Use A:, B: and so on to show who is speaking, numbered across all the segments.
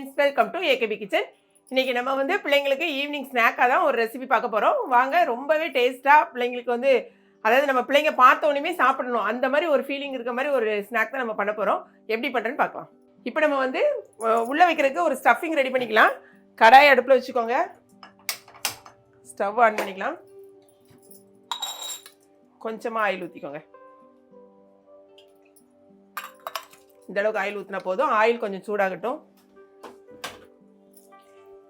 A: Friends welcome to AKP kitchen இன்றைக்கி நம்ம வந்து பிள்ளைங்களுக்கு ஈவினிங் ஸ்நாக்காக தான் ஒரு ரெசிபி பார்க்க போகிறோம் வாங்க ரொம்பவே டேஸ்ட்டாக பிள்ளைங்களுக்கு வந்து அதாவது நம்ம பிள்ளைங்க பார்த்த உடனே சாப்பிடணும். அந்த மாதிரி ஒரு ஃபீலிங் இருக்க மாதிரி ஒரு ஸ்நாக் தான் நம்ம பண்ண போகிறோம் எப்படி பண்ணுறேன்னு பார்க்கலாம். இப்போ நம்ம வந்து உள்ளே வைக்கிறதுக்கு ஒரு ஸ்டஃபிங் ரெடி பண்ணிக்கலாம். கடாயை அடுப்பில் வச்சுக்கோங்க. ஸ்டவ் ஆன் பண்ணிக்கலாம். கொஞ்சமாக ஆயில் ஊற்றிக்கோங்க இந்தளவுக்கு ஆயில் ஊற்றினா போதும். ஆயில் கொஞ்சம் சூடாகட்டும்.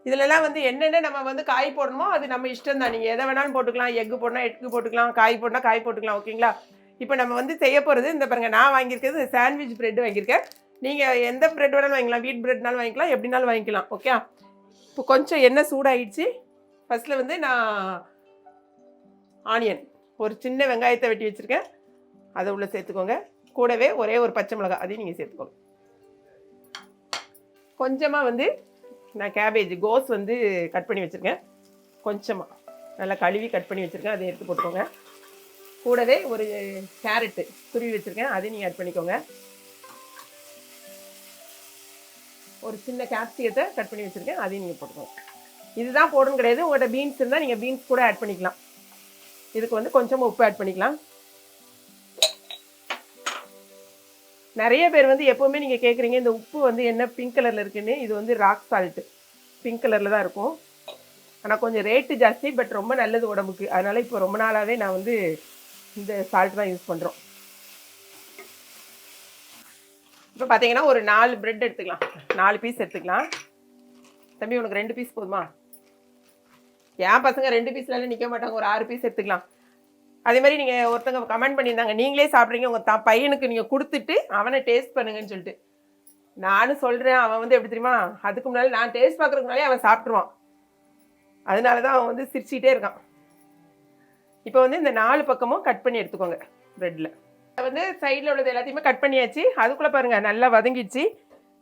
A: இதுலலாம் வந்து என்னென்ன நம்ம வந்து காய் போடணுமோ அது நம்ம இஷ்டம் தான் நீங்கள் எதை வேணாலும் போட்டுக்கலாம். எக்கு போடணும் எக்கு போட்டுக்கலாம் காய் போடணும் காய் போட்டுக்கலாம் ஓகேங்களா? இப்போ நம்ம வந்து செய்ய போகிறது இந்த பாருங்க நான் வாங்கியிருக்கிறது சாண்ட்விச் ப்ரெட் வாங்கியிருக்கேன். நீங்கள் எந்த ப்ரெட் வேணாலும் வாங்கிக்கலாம். வீட் ப்ரெட்னாலும் வாங்கிக்கலாம் எப்படினாலும் வாங்கிக்கலாம் ஓகே? இப்போ கொஞ்சம் எண்ணெய் சூடாகிடுச்சு ஃபஸ்ட்டில் வந்து நான் ஆனியன் ஒரு சின்ன வெங்காயத்தை வெட்டி வச்சுருக்கேன். அதை உள்ளே சேர்த்துக்கோங்க. கூடவே ஒரே ஒரு பச்சை மிளகாய் அதையும் நீங்கள் சேர்த்துக்கோங்க. கொஞ்சமாக வந்து நான் கேபேஜ் கோஸ் வந்து கட் பண்ணி வச்சுருக்கேன். கொஞ்சமாக நல்லா கழுவி கட் பண்ணி வச்சுருக்கேன். அதை எடுத்து போட்டுக்கோங்க. கூடவே ஒரு கேரட்டு துருவி வச்சுருக்கேன். அதையும் நீங்கள் ஆட் பண்ணிக்கோங்க. ஒரு சின்ன கேப்சிகத்தை கட் பண்ணி வச்சுருக்கேன். அதையும் நீங்கள் போட்டுக்கோங்க. இதுதான் போடணும் கிடையாது. உங்கள்கிட்ட பீன்ஸ் இருந்தால் நீங்கள் பீன்ஸ் கூட ஆட் பண்ணிக்கலாம். இதுக்கு வந்து கொஞ்சமாக உப்பு ஆட் பண்ணிக்கலாம். நிறைய பேர் வந்து எப்போவுமே நீங்கள் கேட்குறீங்க இந்த உப்பு வந்து என்ன பிங்க் கலரில் இருக்குன்னு இது வந்து ராக் சால்ட்டு பிங்க் கலரில் தான் இருக்கும். ஆனால் கொஞ்சம் ரேட்டு ஜாஸ்தி பட் ரொம்ப நல்லது உடம்புக்கு. அதனால் இப்போ ரொம்ப நாளாகவே நான் வந்து இந்த சால்ட் தான் யூஸ் பண்ணுறோம் இப்போ பார்த்தீங்கன்னா ஒரு நாலு பிரெட் எடுத்துக்கலாம். நாலு பீஸ் எடுத்துக்கலாம். தம்பி உனக்கு ரெண்டு பீஸ் போதுமா? ஏன் பசங்க ரெண்டு பீஸ்லாம் நிற்க மாட்டாங்க. ஒரு ஆறு பீஸ் எடுத்துக்கலாம். அதே மாதிரி நீங்கள் ஒருத்தங்க கமெண்ட் பண்ணியிருந்தாங்க நீங்களே சாப்பிட்றீங்க உங்கள் தான் பையனுக்கு நீங்கள் கொடுத்துட்டு அவனை டேஸ்ட் பண்ணுங்கன்னு சொல்லிட்டு. நானும் சொல்கிறேன் அவன் வந்து எப்படி தெரியுமா அதுக்கு முன்னாடி நான் டேஸ்ட் பார்க்குறதுக்கு முன்னாலே அவன் சாப்பிட்ருவான் அதனால தான் அவன் வந்து சிரிச்சிட்டே இருக்கான். இப்போ வந்து இந்த நாலு பக்கமும் கட் பண்ணி எடுத்துக்கோங்க ப்ரெட்டில் வந்து சைடில் உள்ளது எல்லாத்தையுமே கட் பண்ணியாச்சு. அதுக்குள்ளே பாருங்கள் நல்லா வதங்கிடுச்சு.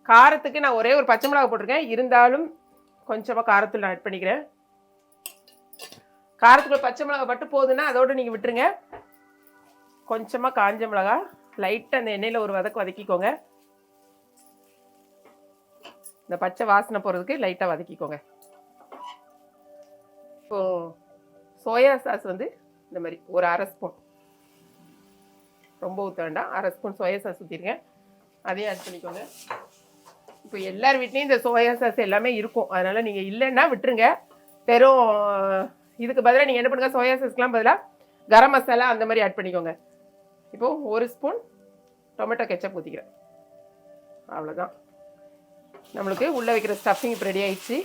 A: காரத்துக்கு நான் ஒரே ஒரு பச்சை மிளகா போட்டிருக்கேன். இருந்தாலும் கொஞ்சமாக காரத்தூள் நான் ஆட் பண்ணிக்கிறேன். காரத்துக்குள்ள பச்சை மிளகா மட்டும் போதுன்னா அதோட நீங்கள் விட்டுருங்க. கொஞ்சமாக காஞ்ச மிளகா லைட்டாக அந்த எண்ணெயில் ஒரு வதக்கு வதக்கிக்கோங்க. இந்த பச்சை வாசனை போகிறதுக்கு லைட்டாக வதக்கிக்கோங்க. இப்போ சோயா சாஸ் வந்து இந்த மாதிரி ஒரு அரை ஸ்பூன் ரொம்ப ஊற்ற வேண்டாம். அரை ஸ்பூன் சோயா சாஸ் ஊற்றிருக்கேன் அதையும் ஆட் பண்ணிக்கோங்க. இப்போ எல்லார் வீட்லேயும் இந்த சோயா சாஸ் எல்லாமே இருக்கும். அதனால் நீங்கள் இல்லைன்னா விட்டுருங்க. வெறும் இதுக்கு பதிலாக நீங்கள் என்ன பண்ணுங்கள் சோயா சாஸ்க்கெலாம் பதிலாக கரம் மசாலா அந்த மாதிரி ஆட் பண்ணிக்கோங்க. இப்போது ஒரு ஸ்பூன் டொமேட்டோ கெச்சப் ஊற்றிக்கிறேன் அவ்வளோதான் நம்மளுக்கு உள்ளே வைக்கிற ஸ்டஃபிங் இப்போ ரெடி ஆயிடுச்சு.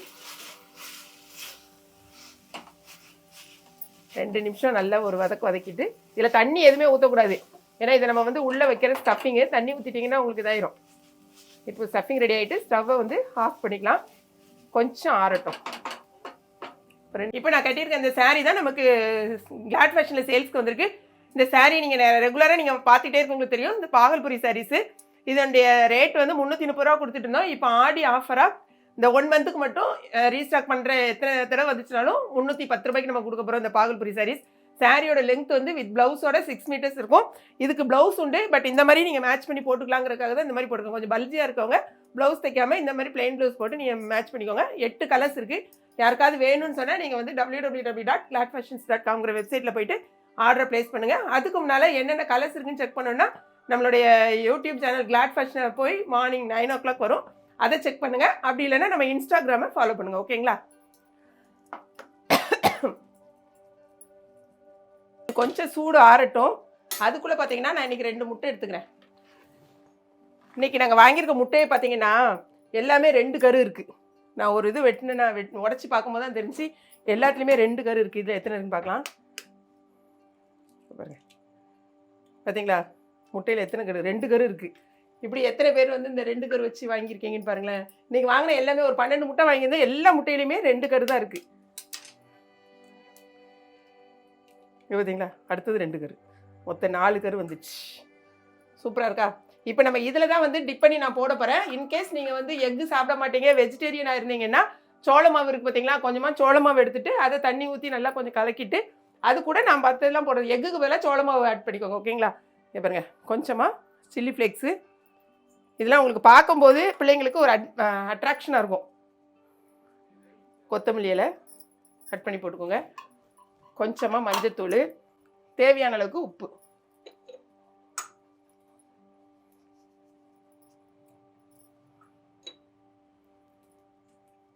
A: ரெண்டு நிமிஷம் நல்லா ஒரு வதக்கு வதக்கிட்டு இதில் தண்ணி எதுவுமே ஊற்றக்கூடாது ஏன்னா இதை நம்ம வந்து உள்ளே வைக்கிற ஸ்டஃபிங்கு தண்ணி ஊற்றிட்டிங்கன்னா உங்களுக்கு இதாயிரும். இப்போ ஸ்டஃபிங் ரெடி ஆகிட்டு ஸ்டவ்வை வந்து ஆஃப் பண்ணிக்கலாம். கொஞ்சம் ஆறட்டும். இப்போ நான் கட்டியிருக்க இந்த சாரீ தான் நமக்கு கிளாட் ஃபேஷனில் சேல்ஸ்க்கு வந்திருக்கு. இந்த சாரீ நீங்கள் ரெகுலராக நீங்கள் பார்த்துட்டே இருக்கவங்களுக்கு தெரியும். இந்த பாகல்புரி சாரீஸு இதனுடைய ரேட் வந்து முந்நூற்றி முப்பது ரூபா கொடுத்துட்டு இருந்தோம். இப்போ ஆடி ஆஃபராக இந்த ஒன் மந்த்துக்கு மட்டும் ரீஸ்டாக் பண்ணுற எத்தனை தடவை வந்துச்சுனாலும் முந்நூற்றி பத்து ரூபாய்க்கு நம்ம கொடுக்க போகிறோம் இந்த பாகல்புரி சாரீஸ் சாரியோட லென்த் வந்து வித் பிளவுஸோட சிக்ஸ் மீட்டர்ஸ் இருக்கும். இதுக்கு பிளவுஸ் உண்டு பட் இந்த மாதிரி நீங்கள் மேட்ச் பண்ணி போட்டுக்கலாங்கிறதுக்காக தான் இந்த மாதிரி போட்டுக்கோங்க கொஞ்சம் பல்ஜியாக இருக்கவங்க ப்ளவுஸ் தைக்காம இந்த மாதிரி பிளைன் ப்ளவுஸ் போட்டு நீங்கள் மேட்ச் பண்ணிக்கோங்க. எட்டு கலர்ஸ் இருக்குது யாருக்காவது வேணும்னு சொன்னால் நீங்கள் வந்து W W W dot glad fashions dot காம்ங்கிற வெப்சைட்டில் போயிட்டு ஆர்டர் ப்ளேஸ் பண்ணுங்கள் அதுக்கு முன்னால் என்னென்ன கலர்ஸ் இருக்குன்னு செக் பண்ணோன்னா நம்மளுடைய யூடியூப் சேனல் கிளாட் ஃபேஷனை போய் மார்னிங் நைன் ஓ கிளாக் வரும். அதை செக் பண்ணுங்கள் அப்படி இல்லைன்னா நம்ம இன்ஸ்டாகிராமை ஃபாலோ பண்ணுங்கள் ஓகேங்களா கொஞ்சம் சூடு ஆறட்டும். அதுக்குள்ளே பார்த்தீங்கன்னா நான் இன்றைக்கி ரெண்டு முட்டை எடுத்துக்கிறேன். இன்றைக்கி நாங்கள் வாங்கியிருக்க முட்டையை பார்த்தீங்கன்னா எல்லாமே ரெண்டு கரு இருக்குது நான் ஒரு இது வெட்டின நான் வெட் உடச்சி பார்க்கும்போது தான் தெரிஞ்சு எல்லாத்துலேயுமே ரெண்டு கரு இருக்குது இதில் எத்தனை இருக்குன்னு பார்க்கலாம். பாருங்க. பார்த்தீங்களா முட்டையில் எத்தனை கரு? ரெண்டு கரு இருக்குது இப்படி எத்தனை பேர் வந்து இந்த ரெண்டு கரு வச்சு வாங்கியிருக்கீங்கன்னு பாருங்களேன். நீங்கள் வாங்கின எல்லாமே ஒரு பன்னெண்டு முட்டை வாங்கியிருந்தா எல்லா முட்டையிலையுமே ரெண்டு கரு தான் இருக்குது இங்க பார்த்தீங்களா அடுத்தது ரெண்டு கரு. மொத்தம் நாலு கரு வந்துச்சு. சூப்பராக இருக்கா? இப்போ நம்ம இதில் தான் வந்து டிப் பண்ணி நான் போட போகிறேன் இன்கேஸ் நீங்கள் வந்து எக்கு சாப்பிட மாட்டீங்க வெஜிடேரியனாக இருந்தீங்கன்னா சோள மாவு இருக்குது பார்த்தீங்களா கொஞ்சமாக சோள மாவு எடுத்துட்டு அதை தண்ணி ஊற்றி நல்லா கொஞ்சம் கலக்கிட்டு அது கூட நான் மற்றதெல்லாம் போடுறது. எக்குக்கு பதிலாக சோள மாவு ஆட் பண்ணிக்கோங்க ஓகேங்களா இங்க பாருங்க கொஞ்சமாக சில்லி ஃப்ளேக்ஸு இதெல்லாம் உங்களுக்கு பார்க்கும்போது பிள்ளைங்களுக்கு ஒரு அட்ராக்ஷனாக இருக்கும். கொத்தமல்லி இலை கட் பண்ணி போட்டுக்கோங்க. கொஞ்சமாக மஞ்சத்தூள் தேவையான அளவுக்கு உப்பு.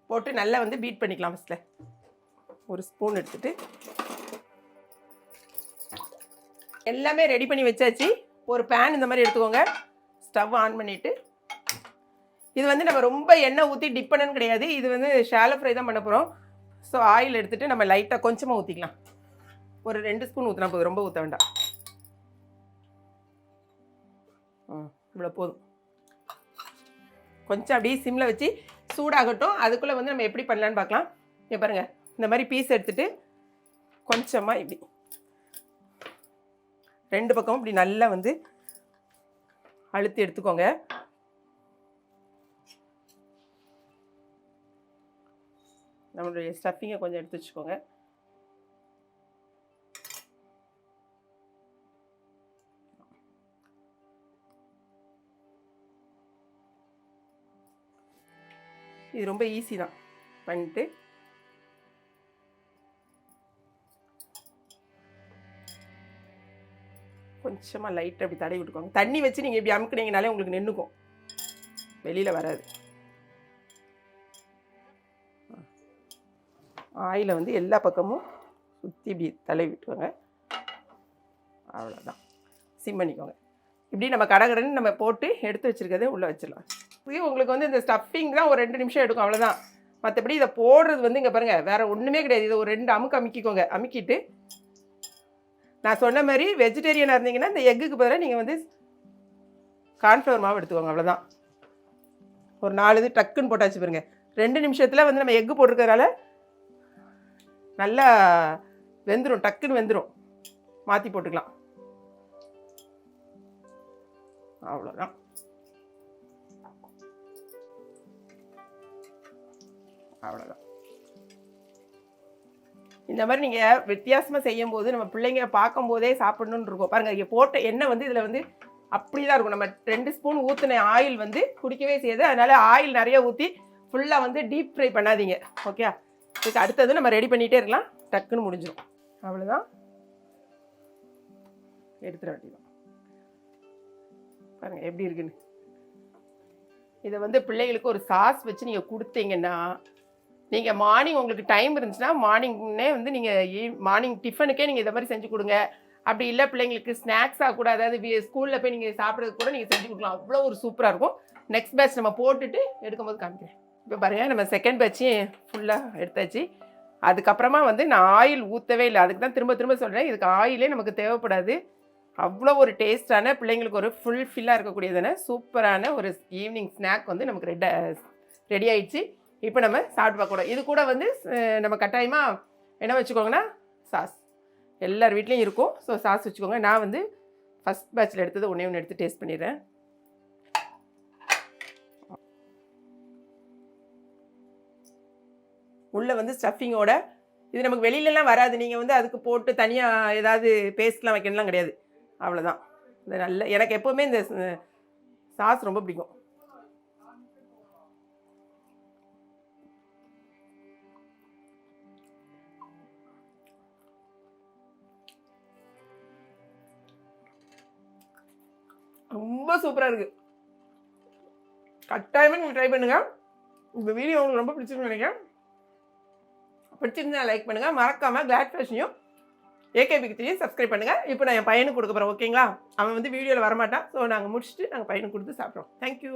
A: போட்டு நல்லா வந்து பீட் பண்ணிக்கலாம் ஃபஸ்ட்டில் ஒரு ஸ்பூன் எடுத்துட்டு. எல்லாமே ரெடி பண்ணி வச்சாச்சு. ஒரு பேன் இந்த மாதிரி எடுத்துக்கோங்க. ஸ்டவ் ஆன் பண்ணிவிட்டு இது வந்து நம்ம ரொம்ப எண்ணெய் ஊற்றி டிப் பண்ணணும்னு கிடையாது. இது வந்து ஷாலோ ஃப்ரை தான் பண்ண போகிறோம் ஸோ ஆயில் எடுத்துகிட்டு நம்ம லைட்டாக கொஞ்சமாக ஊற்றிக்கலாம் ஒரு ரெண்டு ஸ்பூன் ஊற்றினா போதும். ரொம்ப ஊற்ற வேண்டாம். ம் இவ்வளோ போதும். கொஞ்சம் அப்படியே சிம்மில் வச்சு சூடாகட்டும். அதுக்குள்ளே வந்து நம்ம எப்படி பண்ணலான்னு பார்க்கலாம். இங்கே பாருங்கள் இந்த மாதிரி பீஸ் எடுத்துட்டு கொஞ்சமாக இப்படி. ரெண்டு பக்கமும் இப்படி நல்லா வந்து அழுத்தி எடுத்துக்கோங்க. நம்மளுடைய ஸ்டஃபிங்கை கொஞ்சம் எடுத்து வச்சுக்கோங்க. இது ரொம்ப ஈஸி தான். பண்ணிட்டு கொஞ்சமாக லைட் அப்படி தடவி விட்டுக்கோங்க. தண்ணி வச்சு நீங்கள் இப்படி அமுக்குனீங்கனாலே உங்களுக்கு நின்றுக்கும் வெளியில் வராது. ஆயிலை வந்து எல்லா பக்கமும் சுற்றி இப்படி தலை விட்டுக்கோங்க. அவ்வளோதான் சிம் பண்ணிக்கோங்க. இப்படி நம்ம கடகடன்னு நம்ம போட்டு எடுத்து வச்சுருக்கதே உள்ளே வச்சிடலாம். இது உங்களுக்கு வந்து இந்த ஸ்டஃபிங் தான் ஒரு ரெண்டு நிமிஷம் எடுக்கும் அவ்வளோதான் மற்றபடி இதை போடுறது வந்து இங்கே பாருங்கள் வேறு ஒன்றுமே கிடையாது. இதை ஒரு ரெண்டு அமுக்கு அமுக்கிக்கோங்க. அமுக்கிட்டு நான் சொன்ன மாதிரி வெஜிடேரியனாக இருந்தீங்கன்னா இந்த எக்குக்கு பதிலாக நீங்கள் வந்து கார்ன்ஃப்ளவர் மாவு எடுத்துக்கோங்க அவ்வளோதான் ஒரு நாலு இது டக்குன்னு போட்டாச்சு பாருங்கள் ரெண்டு நிமிஷத்தில் வந்து நம்ம எக்கு போட்டிருக்கிறதுனால நல்லா வெந்துடும் டக்குன்னு வெந்துடும் மாற்றி போட்டுக்கலாம். அவ்வளோதான் அவ்வளோதான் இந்த மாதிரி நீங்கள் வித்தியாசமாக செய்யும் போது நம்ம பிள்ளைங்க பார்க்கும்போதே சாப்பிடணுன்னு இருக்கும். பாருங்கள் இங்கே போட்ட எண்ணெய் வந்து இதில் வந்து அப்படி தான் இருக்கும். நம்ம ரெண்டு ஸ்பூன் ஊற்றின ஆயில் வந்து குடிக்கவே செய்யுது. அதனால ஆயில் நிறைய ஊற்றி ஃபுல்லாக வந்து டீப் ஃப்ரை பண்ணாதீங்க. ஓகே இதுக்கு அடுத்தது நம்ம ரெடி பண்ணிகிட்டே இருக்கலாம். டக்குன்னு முடிஞ்சிடும் அவ்வளோதான் எடுத்துட வேண்டியதான் பாருங்கள் எப்படி இருக்குன்னு. இதை வந்து பிள்ளைகளுக்கு ஒரு சாஸ் வச்சு நீங்கள் கொடுத்தீங்கன்னா நீங்கள் மார்னிங் உங்களுக்கு டைம் இருந்துச்சுன்னா மார்னிங்னே வந்து நீங்கள் மார்னிங் e- டிஃபனுக்கே நீங்கள் இதை மாதிரி செஞ்சு கொடுங்க. அப்படி இல்லை பிள்ளைங்களுக்கு ஸ்நாக்ஸாக கூட அதாவது ஸ்கூலில் போய் நீங்கள் சாப்பிட்றது கூட நீங்கள் செஞ்சு கொடுக்கலாம். அவ்வளோ ஒரு சூப்பராக இருக்கும். நெக்ஸ்ட் பேட்ச் நம்ம போட்டுட்டு எடுக்கும்போது காமிக்கிறேன். இப்போ பாருங்கள் நம்ம செகண்ட் பேட்சையும் ஃபுல்லாக எடுத்தாச்சு. அதுக்கப்புறமா வந்து நான் ஆயில் ஊற்றவே இல்லை. அதுக்கு தான் திரும்ப திரும்ப சொல்கிறேன் இதுக்கு ஆயிலே நமக்கு தேவைப்படாது. அவ்வளோ ஒரு டேஸ்டான பிள்ளைங்களுக்கு ஒரு ஃபுல் ஃபில்லாக இருக்கக்கூடியதான சூப்பரான ஒரு ஈவினிங் ஸ்நாக் வந்து நமக்கு ரெடி ரெடி ஆயிடுச்சு. இப்போ நம்ம சாப்பிட்டு பார்க்கக்கூடாது இது கூட வந்து நம்ம கட்டாயமாக என்ன வச்சுக்கோங்கன்னா சாஸ் எல்லார் வீட்லேயும் இருக்கும். ஸோ சாஸ் வச்சுக்கோங்க. நான் வந்து ஃபஸ்ட் பேட்சில் எடுத்தது ஒன்றே ஒன்று எடுத்து டேஸ்ட் பண்ணிடுறேன். உள்ளே வந்து ஸ்டஃபிங்கோட இது நமக்கு வெளியிலலாம் வராது. நீங்கள் வந்து அதுக்கு போட்டு தனியாக ஏதாவது பேஸ்ட்லாம் வைக்கணும்லாம் கிடையாது. அவ்வளோதான் இந்த நல்ல எனக்கு எப்போவுமே இந்த சாஸ் ரொம்ப பிடிக்கும். ரொம்ப சூப்பராக இருக்குது கட்டாயமாக நீங்கள் ட்ரை பண்ணுங்கள் இந்த வீடியோ உங்களுக்கு ரொம்ப பிடிச்சிருக்குன்னு நினைக்கிறேன். பிடிச்சிருந்தா லைக் பண்ணுங்கள் மறக்காமல் கிளாட் ஃபேஷனையும் ஏகேபிக்கு தெரியும் சப்ஸ்கிரைப் பண்ணுங்கள் இப்போ நான் என் பையனுக்கு கொடுக்க போகிறேன் ஓகேங்களா அவன் வந்து வீடியோவில் வரமாட்டான். ஸோ நாங்கள் முடிச்சுட்டு நாங்கள் பையனுக்கு கொடுத்து சாப்பிட்றோம். தேங்க்யூ